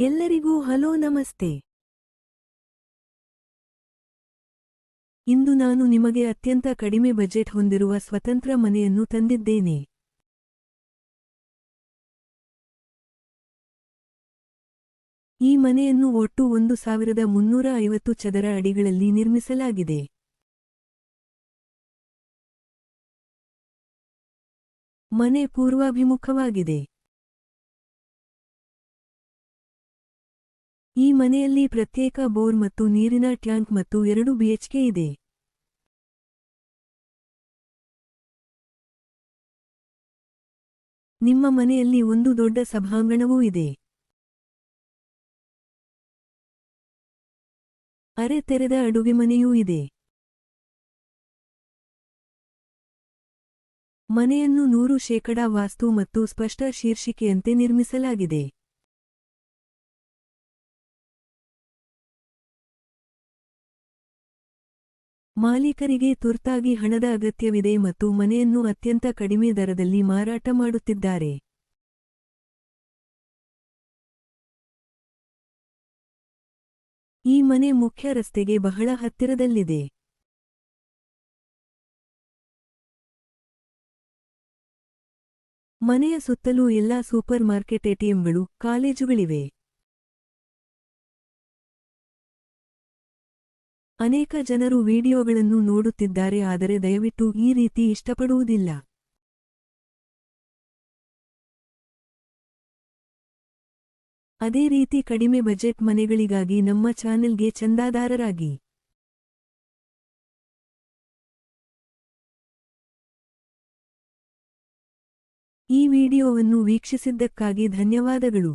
ಎಲ್ಲರಿಗೂ ಹಲೋ ನಮಸ್ತೆ. ಇಂದು ನಾನು ನಿಮಗೆ ಅತ್ಯಂತ ಕಡಿಮೆ ಬಜೆಟ್ ಹೊಂದಿರುವ ಸ್ವತಂತ್ರ ಮನೆಯನ್ನು ತಂದಿದ್ದೇನೆ. ಈ ಮನೆಯನ್ನು ಒಟ್ಟು ಒಂದು ಸಾವಿರದ ಮುನ್ನೂರ ಐವತ್ತು ಚದರ ಅಡಿಗಳಲ್ಲಿ ನಿರ್ಮಿಸಲಾಗಿದೆ. ಮನೆ ಪೂರ್ವಾಭಿಮುಖವಾಗಿದೆ. ಈ ಮನೆಯಲ್ಲಿ ಪ್ರತ್ಯೇಕ ಬೋರ್ ಮತ್ತು ನೀರಿನ ಟ್ಯಾಂಕ್ ಮತ್ತು ಎರಡು ಬಿಎಚ್ಕೆ ಇದೆ. ನಿಮ್ಮ ಮನೆಯಲ್ಲಿ ಒಂದು ದೊಡ್ಡ ಸಭಾಂಗಣವೂ ಇದೆ. ಅರೆ ತೆರೆದ ಅಡುಗೆ ಮನೆಯೂ ಇದೆ. ಮನೆಯನ್ನು ನೂರು ಶೇಕಡಾ ವಾಸ್ತು ಮತ್ತು ಸ್ಪಷ್ಟ ಶೀರ್ಷಿಕೆಯಂತೆ ನಿರ್ಮಿಸಲಾಗಿದೆ. ಮಾಲೀಕರಿಗೆ ತುರ್ತಾಗಿ ಹಣದ ಅಗತ್ಯವಿದೆ ಮತ್ತು ಮನೆಯನ್ನು ಅತ್ಯಂತ ಕಡಿಮೆ ದರದಲ್ಲಿ ಮಾರಾಟ ಮಾಡುತ್ತಿದ್ದಾರೆ. ಈ ಮನೆ ಮುಖ್ಯ ರಸ್ತೆಗೆ ಬಹಳ ಹತ್ತಿರದಲ್ಲಿದೆ. ಮನೆಯ ಸುತ್ತಲೂ ಎಲ್ಲಾ ಸೂಪರ್ ಮಾರ್ಕೆಟ್ ಎಟಿಎಂಗಳು ಕಾಲೇಜುಗಳಿವೆ. ಅನೇಕ ಜನರು ವಿಡಿಯೋಗಳನ್ನು ನೋಡುತ್ತಿದ್ದಾರೆ, ಆದರೆ ದಯವಿಟ್ಟು ಈ ರೀತಿ ಇಷ್ಟಪಡುವುದಿಲ್ಲ. ಅದೇ ರೀತಿ ಕಡಿಮೆ ಬಜೆಟ್ ಮನೆಗಳಿಗಾಗಿ ನಮ್ಮ ಚಾನೆಲ್ಗೆ ಚಂದಾದಾರರಾಗಿ. ಈ ವಿಡಿಯೋವನ್ನು ವೀಕ್ಷಿಸಿದ್ದಕ್ಕಾಗಿ ಧನ್ಯವಾದಗಳು.